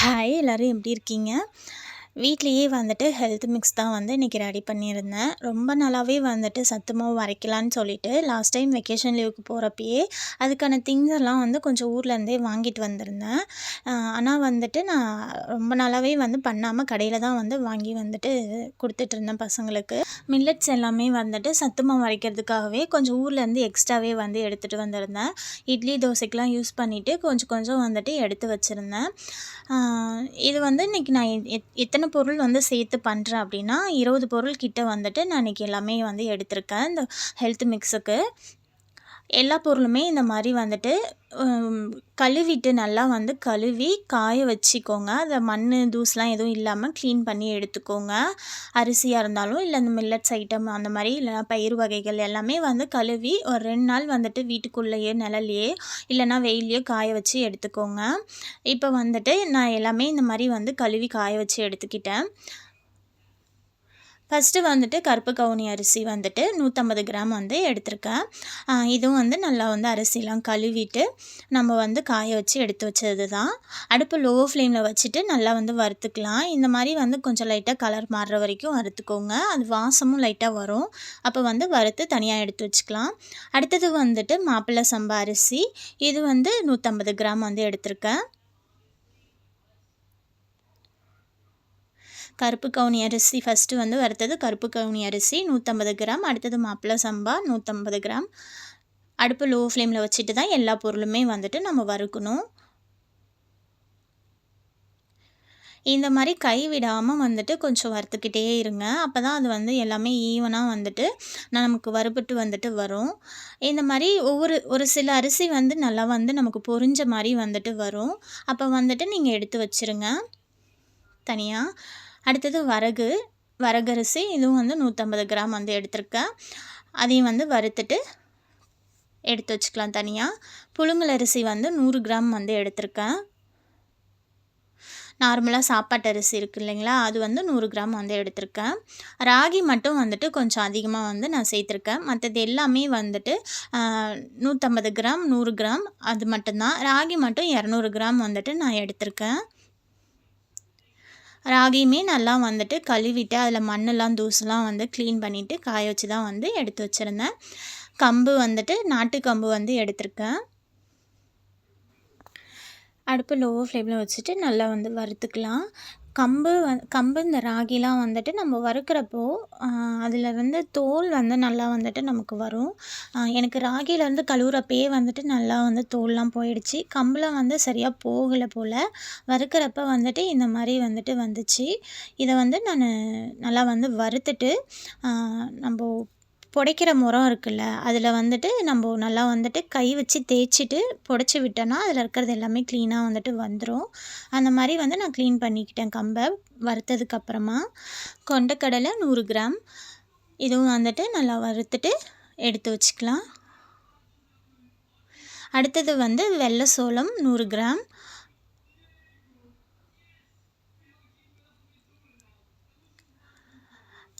Hi எல்லோரும் எப்படி இருக்கீங்க? வீட்லேயே வந்துட்டு ஹெல்த் மிக்ஸ் தான் வந்து இன்றைக்கி ரெடி பண்ணியிருந்தேன். ரொம்ப நாளாகவே வந்துட்டு சத்து மாவு சொல்லிட்டு லாஸ்ட் டைம் வெக்கேஷன் லீவுக்கு போகிறப்பயே அதுக்கான திங்ஸ் எல்லாம் வந்து கொஞ்சம் ஊர்லேருந்தே வாங்கிட்டு வந்திருந்தேன். ஆனால் வந்துட்டு நான் ரொம்ப நாளாகவே வந்து பண்ணாமல் கடையில் தான் வந்து வாங்கி வந்துட்டு கொடுத்துட்ருந்தேன் பசங்களுக்கு. மில்லட்ஸ் எல்லாமே வந்துட்டு சத்து மாவு கொஞ்சம் ஊர்லேருந்து எக்ஸ்ட்ராவே வந்து எடுத்துகிட்டு வந்திருந்தேன். இட்லி தோசைக்கெலாம் யூஸ் பண்ணிவிட்டு கொஞ்சம் கொஞ்சம் வந்துட்டு எடுத்து வச்சுருந்தேன். இது வந்து இன்றைக்கி நான் எத்தனை எத்தனை பொருள் வந்து சேர்த்து பண்ணுறேன் அப்படின்னா இருபது பொருள் கிட்ட வந்துட்டு நான் இன்றைக்கி எல்லாமே வந்து எடுத்திருக்கேன். இந்த ஹெல்த் மிக்ஸுக்கு எல்லா பொருளுமே இந்த மாதிரி வந்துட்டு கழுவிட்டு நல்லா வந்து கழுவி காய வச்சுக்கோங்க. அதை மண் தூஸ்லாம் எதுவும் இல்லாமல் க்ளீன் பண்ணி எடுத்துக்கோங்க. அரிசியாக இருந்தாலும் இல்லை இந்த மில்லட்ஸ் ஐட்டம் அந்த மாதிரி இல்லைனா பயிர் வகைகள் எல்லாமே வந்து கழுவி ஒரு ரெண்டு நாள் வந்துட்டு வீட்டுக்குள்ளேயே நிழல்லையே இல்லைனா வெயிலையோ காய வச்சு எடுத்துக்கோங்க. இப்போ வந்துட்டு நான் எல்லாமே இந்த மாதிரி வந்து கழுவி காய வச்சு எடுத்துக்கிட்டேன். ஃபஸ்ட்டு வந்துட்டு கருப்பு கவுனி அரிசி வந்துட்டு நூற்றம்பது கிராம் வந்து எடுத்திருக்கேன். இதுவும் வந்து நல்லா வந்து அரிசிலாம் கழுவிட்டு நம்ம வந்து காய வச்சு எடுத்து வச்சது தான் அடுப்பு லோ ஃப்ளேமில் வச்சுட்டு நல்லா வந்து வறுத்துக்கலாம். இந்த மாதிரி வந்து கொஞ்சம் லைட்டாக கலர் மாறுற வரைக்கும் வறுத்துக்கோங்க. அது வாசமும் லைட்டாக வரும். அப்போ வந்து வறுத்து தனியாக எடுத்து வச்சுக்கலாம். அடுத்தது வந்துட்டு மாப்பிள்ளை சம்பா அரிசி. இது வந்து நூற்றம்பது கிராம் வந்து எடுத்திருக்கேன். கருப்பு கவுனி அரிசி ஃபஸ்ட்டு வந்து வறுத்தது. கருப்பு கவுனி அரிசி நூற்றம்பது கிராம். அடுத்தது மாப்பிள்ளை சம்பா நூற்றம்பது கிராம். அடுப்பு லோ ஃப்ளேமில் வச்சுட்டு தான் எல்லா பொருளுமே வந்துட்டு நம்ம வறுக்கணும். இந்த மாதிரி கை விடாமல் வந்துட்டு கொஞ்சம் வறுத்துக்கிட்டே இருங்க. அப்போ தான் அது வந்து எல்லாமே ஈவனாக வந்துட்டு நமக்கு வறுபட்டு வந்துட்டு வரும். இந்த மாதிரி ஒவ்வொரு ஒரு சில அரிசி வந்து நல்லா வந்து நமக்கு பொறிஞ்ச மாதிரி வந்துட்டு வரும். அப்போ வந்துட்டு நீங்கள் எடுத்து வச்சுருங்க. தனியாக அடுத்தது வரகு. வரகரிசி இதுவும் வந்து நூற்றம்பது கிராம் வந்து எடுத்திருக்கேன். அதையும் வந்து வறுத்துட்டு எடுத்து வச்சுக்கலாம் தனியாக புழுங்கல் அரிசி வந்து நூறு கிராம் வந்து எடுத்திருக்கேன். நார்மலாக சாப்பாட்டு அரிசி இருக்குது இல்லைங்களா? அது வந்து நூறு கிராம் வந்து எடுத்திருக்கேன். ராகி மட்டும் வந்துட்டு கொஞ்சம் அதிகமாக வந்து நான் சேர்த்துருக்கேன். மற்றது எல்லாமே வந்துட்டு நூற்றம்பது கிராம் நூறு கிராம் அது மட்டும்தான். ராகி மட்டும் இரநூறு கிராம் வந்துட்டு நான் எடுத்திருக்கேன். ராகியுமே நல்லா வந்துட்டு கழுவிட்டு அதில் மண்ணெல்லாம் தூசுலாம் வந்து க்ளீன் பண்ணிவிட்டு காய வச்சு தான் வந்து எடுத்து வச்சுருந்தேன். கம்பு வந்துட்டு நாட்டு கம்பு வந்து எடுத்திருக்கேன். அடுப்பு லோ ஃப்ளேமில் வச்சுட்டு நல்லா வந்து வறுத்துக்கலாம். கம்பு வந் கம்பு இந்த ராகிலாம் வந்துட்டு நம்ம வறுக்கிறப்போ அதில் வந்து தோல் வந்து நல்லா வந்துட்டு நமக்கு வரும். எனக்கு ராகிலேருந்து கழுவுறப்பயே வந்துட்டு நல்லா வந்து தோல்லாம் போயிடுச்சு. கம்பில் வந்து சரியாக போகலை போல் வறுக்கிறப்ப வந்துட்டு இந்த மாதிரி வந்துட்டு வந்துச்சு. இதை வந்து நான் நல்லா வந்து வறுத்துட்டு நம்ம புடைக்கிற முறம் இருக்குல்ல அதில் வந்துட்டு நம்ம நல்லா வந்துட்டு கை வச்சு தேய்ச்சிட்டு புடச்சி விட்டோன்னா அதில் இருக்கிறது எல்லாமே க்ளீனாக வந்துட்டு வந்துடும் அந்த மாதிரி வந்து நான் க்ளீன் பண்ணிக்கிட்டேன் கம்பை வறுத்ததுக்கப்புறமா கொண்டக்கடலை நூறு கிராம். இதுவும் வந்துட்டு நல்லா வறுத்துட்டு எடுத்து வச்சுக்கலாம். அடுத்தது வந்து வெள்ளை சோளம் நூறு கிராம்.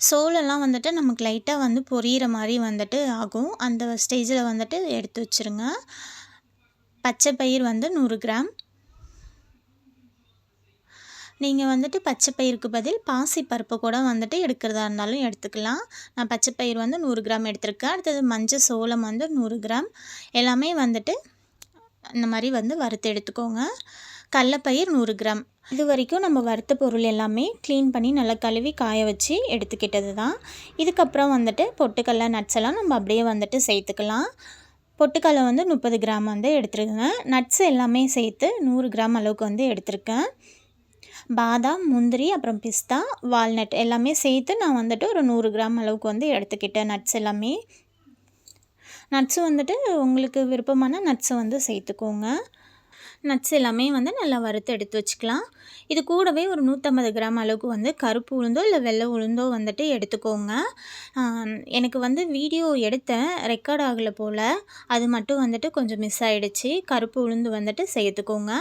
சோளெல்லாம் வந்துட்டு நமக்கு லைட்டாக வந்து பொரியிற மாதிரி வந்துட்டு ஆகும். அந்த ஸ்டேஜில் வந்துட்டு எடுத்து வச்சுருங்க. பச்சை பயிர் வந்து நூறு கிராம். நீங்கள் வந்துட்டு பச்சை பயிருக்கு பதில் பாசி பருப்பு கூட வந்துட்டு எடுக்கிறதா இருந்தாலும் எடுத்துக்கலாம். நான் பச்சை பயிர் வந்து நூறு கிராம் எடுத்திருக்கேன். அடுத்தது மஞ்சள் சோளம் வந்து நூறு கிராம். எல்லாமே வந்துட்டு இந்த மாதிரி வந்து வறுத்து எடுத்துக்கோங்க. கடலப்பயிர் நூறு கிராம். இது வரைக்கும் நம்ம வறுத்த பொருள் எல்லாமே க்ளீன் பண்ணி நல்லா கழுவி காய வச்சு எடுத்துக்கிட்டது தான். இதுக்கப்புறம் வந்துட்டு பொட்டுக்கடல நட்ஸ் எல்லாம் நம்ம அப்படியே வந்துட்டு சேர்த்துக்கலாம். பொட்டுக்கடலை வந்து முப்பது கிராம் வந்து எடுத்துருக்கேன் நட்ஸ் எல்லாமே சேர்த்து நூறு கிராம் அளவுக்கு வந்து எடுத்திருக்கேன். பாதாம் முந்திரி அப்புறம் பிஸ்தா வால்நட் எல்லாமே சேர்த்து நான் வந்துட்டு ஒரு நூறு கிராம் அளவுக்கு வந்து எடுத்துக்கிட்டேன் நட்ஸ் எல்லாமே. நட்ஸு வந்துட்டு உங்களுக்கு விருப்பமான நட்ஸை வந்து சேர்த்துக்கோங்க. நட்ஸ் எல்லாமே வந்து நல்லா வறுத்து எடுத்து வச்சுக்கலாம். இது கூடவே ஒரு நூற்றம்பது கிராம் அளவுக்கு வந்து கருப்பு உளுந்தோ இல்லை வெள்ளை உளுந்தோ வந்துட்டு எடுத்துக்கோங்க. எனக்கு வந்து வீடியோ எடுத்தேன் ரெக்கார்ட் ஆகலை போல். அது மட்டும் வந்துட்டு கொஞ்சம் மிஸ் ஆகிடுச்சு கருப்பு உளுந்து வந்துட்டு சேர்த்துக்கோங்க.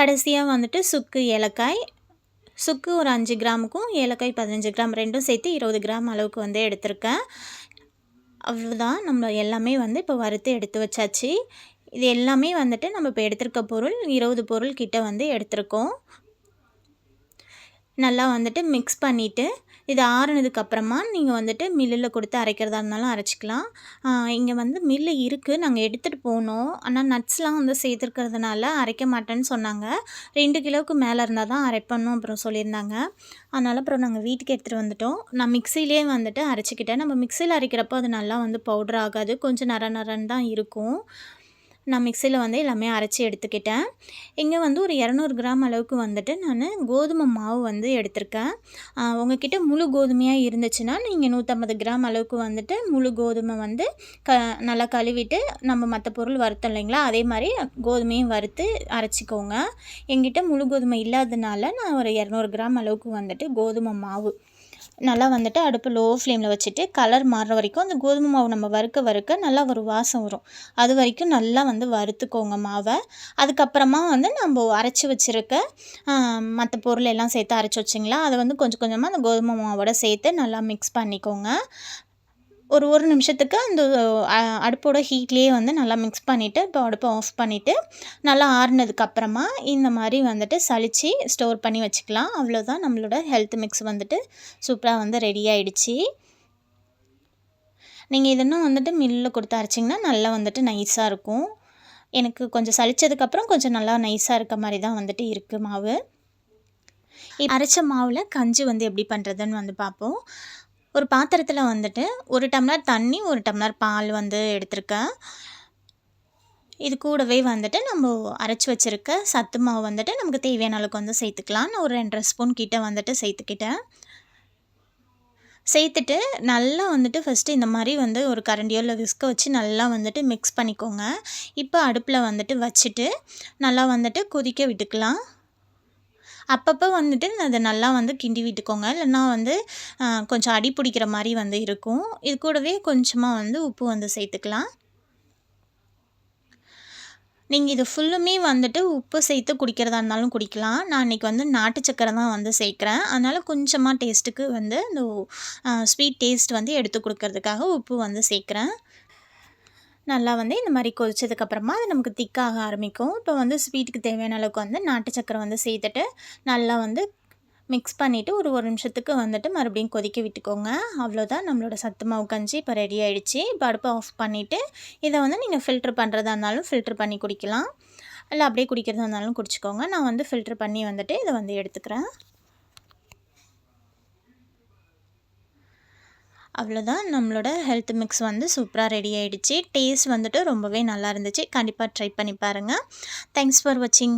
கடைசியாக வந்துட்டு சுக்கு ஏலக்காய். சுக்கு ஒரு அஞ்சு கிராமுக்கும் ஏலக்காய் பதினஞ்சு கிராம் ரெண்டும் சேர்த்து இருபது கிராம் அளவுக்கு வந்து எடுத்திருக்கேன். அவ்வளோதான் நம்ம எல்லாமே வந்து இப்போ வறுத்து எடுத்து வச்சாச்சு. இது எல்லாமே வந்துட்டு நம்ம இப்போ எடுத்திருக்க பொருள் இருபது பொருள் கிட்ட வந்து எடுத்திருக்கோம். நல்லா வந்துட்டு மிக்ஸ் பண்ணிவிட்டு இது ஆறுனதுக்கப்புறமா நீங்கள் வந்துட்டு மில்லில் கொடுத்து அரைக்கிறதா இருந்தாலும் அரைச்சிக்கலாம். இங்கே வந்து மில்லு இருக்குது நாங்கள் எடுத்துகிட்டு போனோம். ஆனால் நட்ஸ்லாம் வந்து சேர்த்துருக்கிறதுனால அரைக்க மாட்டேன்னு சொன்னாங்க. ரெண்டு கிலோவுக்கு மேலே இருந்தால் தான் அரைப்பணும் அப்புறம் சொல்லியிருந்தாங்க. அதனால் அப்புறம் நாங்கள் வீட்டுக்கு எடுத்துகிட்டு வந்துட்டோம். நான் மிக்சிலே வந்துட்டு அரைச்சிக்கிட்டேன். நம்ம மிக்சியில் அரைக்கிறப்போ அது நல்லா வந்து பவுடர் ஆகாது. கொஞ்சம் நர நரன்னு தான் இருக்கும். நான் மிக்சியில் வந்து எல்லாமே அரைச்சி எடுத்துக்கிட்டேன். இங்கே வந்து ஒரு இரநூறு கிராம் அளவுக்கு வந்துட்டு நான் கோதுமை மாவு வந்து எடுத்திருக்கேன். உங்ககிட்ட முழு கோதுமையாக இருந்துச்சுன்னா நீங்கள் நூற்றம்பது கிராம் அளவுக்கு வந்துட்டு முழு கோதுமை வந்து க நல்லா கழுவிட்டு நம்ம மற்ற பொருள் வறுத்தோம் இல்லைங்களா? அதே மாதிரி கோதுமையும் வறுத்து அரைச்சிக்கோங்க. எங்கிட்ட முழு கோதுமை இல்லாததுனால நான் ஒரு இரநூறு கிராம் அளவுக்கு வந்துட்டு கோதுமை மாவு நல்லா வந்துட்டு அடுப்பு லோ ஃப்ளேமில் வச்சுட்டு கலர் மாறுற வரைக்கும் அந்த கோதுமை மாவு நம்ம வறுக்க வறுக்க நல்லா ஒரு வாசம் வரும். அது வரைக்கும் நல்லா வந்து வறுத்துக்கோங்க மாவை. அதுக்கப்புறமா வந்து நம்ம அரைச்சி வச்சுருக்க மற்ற பொருள் எல்லாம் சேர்த்து அரைச்சி வச்சிங்களா? அதை வந்து கொஞ்சம் கொஞ்சமாக அந்த கோதுமை மாவோட சேர்த்து நல்லா மிக்ஸ் பண்ணிக்கோங்க. ஒரு ஒரு நிமிஷத்துக்கு அந்த அடுப்போட ஹீட்லேயே வந்து நல்லா மிக்ஸ் பண்ணிவிட்டு இப்போ அடுப்பை ஆஃப் பண்ணிவிட்டு நல்லா ஆறுனதுக்கப்புறமா இந்த மாதிரி வந்துட்டு சளிச்சு ஸ்டோர் பண்ணி வச்சுக்கலாம். அவ்வளோதான் நம்மளோட ஹெல்த் மிக்ஸ் வந்துட்டு சூப்பராக வந்து ரெடி ஆகிடுச்சி நீங்கள் இதெல்லாம் வந்துட்டு மில்லில் கொடுத்து அரைச்சிங்கன்னா நல்லா வந்துட்டு நைஸாக இருக்கும். எனக்கு கொஞ்சம் சளிச்சதுக்கப்புறம் கொஞ்சம் நல்லா நைஸாக இருக்க மாதிரி தான் வந்துட்டு இருக்குது மாவு. அரைச்ச மாவில் கஞ்சி வந்து எப்படி பண்ணுறதுன்னு வந்து பார்ப்போம். ஒரு பாத்திரத்தில் வந்துட்டு ஒரு டம்ளர் தண்ணி ஒரு டம்ளர் பால் வந்து எடுத்திருக்கேன் இது கூடவே வந்துட்டு நம்ம அரைச்சி வச்சுருக்க சத்து மாவு வந்துட்டு நமக்கு தேவையான அளவுக்கு வந்து சேர்த்துக்கலாம். நான் ஒரு ரெண்டரை ஸ்பூன் கிட்டே வந்துட்டு சேர்த்துக்கிட்டேன். சேர்த்துட்டு நல்லா வந்துட்டு ஃபஸ்ட்டு இந்த மாதிரி வந்து ஒரு கரண்டியோ இல்லை விஸ்க வச்சு நல்லா வந்துட்டு மிக்ஸ் பண்ணிக்கோங்க. இப்போ அடுப்பில் வந்துட்டு வச்சுட்டு நல்லா வந்துட்டு கொதிக்க விட்டுக்கலாம். அப்பப்போ வந்துட்டு அதை நல்லா வந்து கிண்டி விட்டுக்கோங்க. இல்லைன்னா வந்து கொஞ்சம் அடி பிடிக்கிற மாதிரி வந்து இருக்கும். இது கூடவே கொஞ்சமாக வந்து உப்பு வந்து சேர்த்துக்கலாம். நீங்கள் இது ஃபுல்லுமே வந்துட்டு உப்பு சேர்த்து குடிக்கிறதா இருந்தாலும் குடிக்கலாம். நான் இன்றைக்கி வந்து நாட்டு சக்கரை தான் வந்து சேர்க்குறேன். அதனால் கொஞ்சமாக டேஸ்ட்டுக்கு வந்து இந்த ஸ்வீட் டேஸ்ட் வந்து எடுத்து கொடுக்கறதுக்காக உப்பு வந்து சேர்க்குறேன். நல்லா வந்து இந்த மாதிரி கொதிச்சதுக்கப்புறமா அது நமக்கு திக்காக ஆரம்பிக்கும். இப்போ வந்து ஸ்வீட்டுக்கு தேவையான அளவுக்கு வந்து நாட்டு சக்கரை வந்து சேர்த்துட்டு நல்லா வந்து மிக்ஸ் பண்ணிவிட்டு ஒரு ஒரு நிமிஷத்துக்கு வந்துட்டு மறுபடியும் கொதிக்க விட்டுக்கோங்க. அவ்வளோதான் நம்மளோட சத்து மாவு கஞ்சி இப்போ ரெடி ஆகிடுச்சு இப்போ அடுப்பை ஆஃப் பண்ணிவிட்டு இதை வந்து நீங்கள் ஃபில்ட்ரு பண்ணுறதா இருந்தாலும் ஃபில்ட்ரு பண்ணி குடிக்கலாம். இல்லை அப்படியே குடிக்கிறதா இருந்தாலும் குடிச்சிக்கோங்க. நான் வந்து ஃபில்ட்ரு பண்ணி வந்துட்டு இதை வந்து எடுத்துக்கிறேன். அவ்வளோதான் நம்மளோட ஹெல்த் மிக்ஸ் வந்து சூப்பராக ரெடி ஆகிடுச்சு டேஸ்ட் வந்துட்டு ரொம்பவே நல்லா இருந்துச்சு. கண்டிப்பாக ட்ரை பண்ணி பாருங்கள் தேங்க்ஸ் ஃபார் வாட்சிங்